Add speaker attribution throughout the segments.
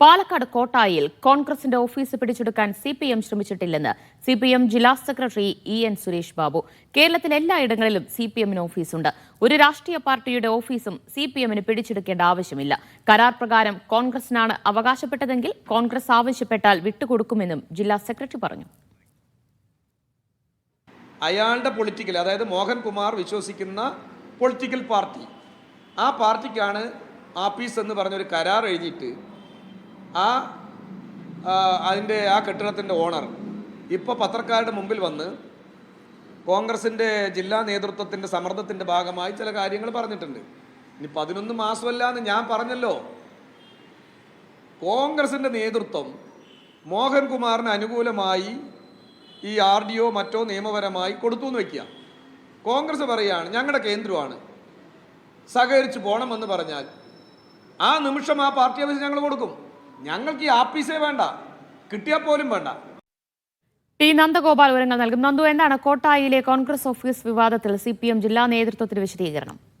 Speaker 1: പാലക്കാട് കോട്ടായിൽ കോൺഗ്രസിന്റെ ഓഫീസ് പിടിച്ചെടുക്കാൻ C P M ശ്രമിച്ചിട്ടില്ലെന്ന് സി പി എം ജില്ലാ secretary E N Suresh Babu. കേരളത്തിലെ എല്ലായിടങ്ങളിലും സി പി എമ്മിന് ഓഫീസുണ്ട്. ഒരു രാഷ്ട്രീയ പാർട്ടിയുടെ ഓഫീസും സി പി എമ്മിന് പിടിച്ചെടുക്കേണ്ട ആവശ്യമില്ല. കരാർ പ്രകാരം കോൺഗ്രസിനാണ് അവകാശപ്പെട്ടതെങ്കിൽ കോൺഗ്രസ് ആവശ്യപ്പെട്ടാൽ വിട്ടുകൊടുക്കുമെന്നും ജില്ലാ സെക്രട്ടറി പറഞ്ഞു.
Speaker 2: അയാളുടെ പൊളിറ്റിക്കൽ അതായത് മോഹൻകുമാർ വിശ്വസിക്കുന്ന പൊളിറ്റിക്കൽ പാർട്ടി ആ പാർട്ടിക്കാണ് ആപ്പീസ് എന്ന് പറഞ്ഞൊരു കരാർ എഴുതിയിട്ട് ആ അതിന്റെ ആ കെട്ടിടത്തിന്റെ ഓണർ ഇപ്പോൾ പത്രക്കാരുടെ മുമ്പിൽ വന്ന് കോൺഗ്രസിന്റെ ജില്ലാ നേതൃത്വത്തിന്റെ സമ്മർദ്ദത്തിന്റെ ഭാഗമായി ചില കാര്യങ്ങൾ പറഞ്ഞിട്ടുണ്ട്. ഇനി പതിനൊന്ന് മാസമല്ല എന്ന് ഞാൻ പറഞ്ഞല്ലോ. കോൺഗ്രസിന്റെ നേതൃത്വം മോഹൻകുമാറിന് അനുകൂലമായി ഈ ആർ ഡി ഒ മറ്റോ നിയമപരമായി കൊടുത്തു എന്ന് വയ്ക്കുക കോൺഗ്രസ് പറയുകയാണ് ഞങ്ങളുടെ കേന്ദ്രമാണ്. സഹകരിച്ച് പോകണമെന്ന് പറഞ്ഞാൽ ആ നിമിഷം ആ പാർട്ടി ഓഫീസ് ഞങ്ങൾ കൊടുക്കും. ഞങ്ങൾക്ക് ഈ ആപ്പീസേ വേണ്ട. കിട്ടിയാൽ പോലും വേണ്ട.
Speaker 1: ടി നന്ദഗോപാൽ വിവരങ്ങൾ നൽകും. നന്ദു എന്താണ് കോട്ടായിലെ കോൺഗ്രസ് ഓഫീസ് വിവാദത്തിൽ സി ജില്ലാ നേതൃത്വത്തിന് വിശദീകരണം?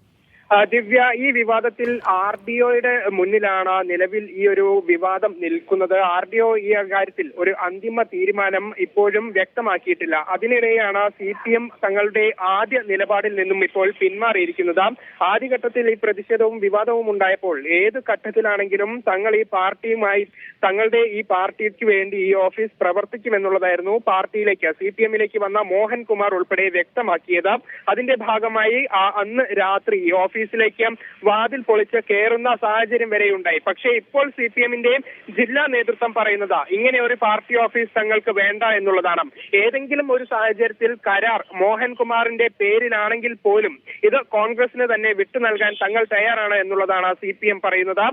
Speaker 3: ദിവ്യ ഈ വിവാദത്തിൽ ആർ ഡി ഒയുടെ മുന്നിലാണ് നിലവിൽ ഈ ഒരു വിവാദം നിൽക്കുന്നത്. ആർ ഡി ഒ ഈ കാര്യത്തിൽ ഒരു അന്തിമ തീരുമാനം ഇപ്പോഴും വ്യക്തമാക്കിയിട്ടില്ല. അതിനിടെയാണ് സി പി എം തങ്ങളുടെ ആദ്യ നിലപാടിൽ നിന്നും ഇപ്പോൾ പിന്മാറിയിരിക്കുന്നത്. ആദ്യഘട്ടത്തിൽ ഈ പ്രതിഷേധവും വിവാദവും ഉണ്ടായപ്പോൾ ഏത് ഘട്ടത്തിലാണെങ്കിലും തങ്ങൾ ഈ പാർട്ടിയുമായി തങ്ങളുടെ ഈ പാർട്ടിക്ക് വേണ്ടി ഈ ഓഫീസ് പ്രവർത്തിക്കുമെന്നുള്ളതായിരുന്നു പാർട്ടിയിലേക്ക് സി പി എമ്മിലേക്ക് വന്ന മോഹൻകുമാർ ഉൾപ്പെടെ വ്യക്തമാക്കിയത്. അതിന്റെ ഭാഗമായി അന്ന് രാത്രി ഈ ഓഫീസിലേക്ക് വാതിൽ പൊളിച്ച് കയറുന്ന സാഹചര്യം വരെയുണ്ടായി. പക്ഷേ ഇപ്പോൾ സി പി എമ്മിന്റെ ജില്ലാ നേതൃത്വം പറയുന്നത് ഇങ്ങനെ ഒരു പാർട്ടി ഓഫീസ് തങ്ങൾക്ക് വേണ്ട എന്നുള്ളതാണ്. ഏതെങ്കിലും ഒരു സാഹചര്യത്തിൽ കരാർ മോഹൻകുമാറിന്റെ പേരിലാണെങ്കിൽ പോലും ഇത് കോൺഗ്രസിന് തന്നെ വിട്ടു നൽകാൻ തങ്ങൾ തയ്യാറാണ് എന്നുള്ളതാണ് സി പി എം പറയുന്നത്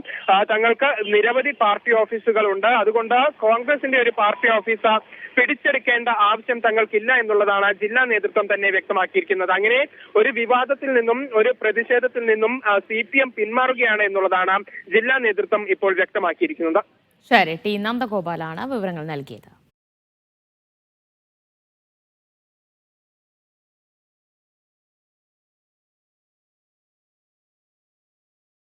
Speaker 3: തങ്ങൾക്ക് നിരവധി പാർട്ടി ഓഫീസുകൾ ഉണ്ട് അതുകൊണ്ട് കോൺഗ്രസിന്റെ ഒരു പാർട്ടി ഓഫീസ് പിടിച്ചെടുക്കേണ്ട ആവശ്യം തങ്ങൾക്കില്ല എന്നുള്ളതാണ് ജില്ലാ നേതൃത്വം തന്നെ വ്യക്തമാക്കിയിരിക്കുന്നത്. അങ്ങനെ ഒരു വിവാദത്തിൽ നിന്നും ഒരു പ്രതിഷേധത്തിൽ നിന്നും സി പി എം പിന്മാറുകയാണ് എന്നുള്ളതാണ് ജില്ലാ നേതൃത്വം ഇപ്പോൾ വ്യക്തമാക്കിയിരിക്കുന്നത്.
Speaker 1: ശരി ടി നന്ദഗോപാലാണ് വിവരങ്ങൾ നൽകിയത്.